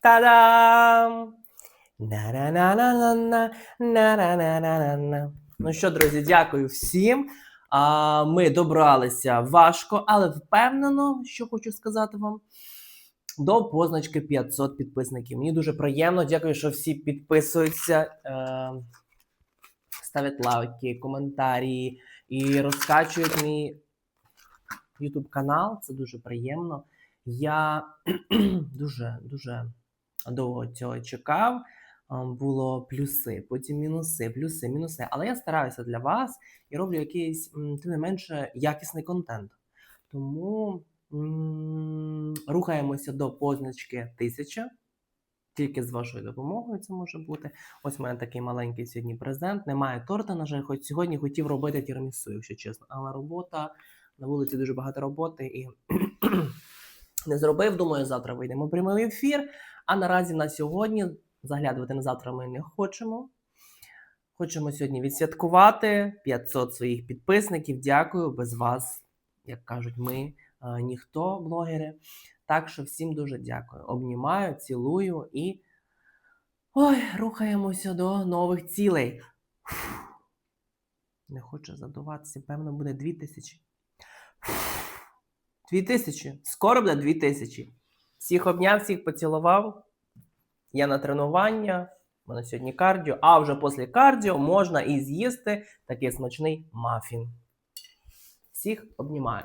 Та-дам! На-на-на-на-на-на, на-на-на-на-на-на. Ну що, друзі, дякую всім. А, ми добралися важко, але впевнено, що хочу сказати вам. До позначки 500 підписників. Мені дуже приємно. Дякую, що всі підписуються, е, ставлять лайки, коментарі і розкачують мій YouTube канал. Це дуже приємно. Я дуже дуже довго цього чекав. Було плюси, потім мінуси, плюси, мінуси. Але я стараюся для вас і роблю якийсь, тим не менше, якісний контент. Тому рухаємося до позначки 1000. Тільки з вашою допомогою це може бути. Ось у мене такий маленький сьогодні презент. Немає торта, на жаль, хоч сьогодні хотів робити тірамісу, якщо чесно. Але робота на вулиці дуже багато роботи і не зробив. Думаю, завтра вийдемо прямий ефір. А наразі на сьогодні заглядувати на завтра ми не хочемо. Хочемо сьогодні відсвяткувати 500 своїх підписників. Дякую. Без вас, як кажуть, ми е, ніхто, блогери. Так що всім дуже дякую. Обнімаю, цілую і ой, рухаємося до нових цілей. Не хочу задуватися, певно, буде 2000. 2000. Скоро буде 2000. Всіх обняв, всіх поцілував. Я на тренування. У мене сьогодні кардіо, а вже після кардіо можна і з'їсти такий смачний мафін. Всіх обнімаю.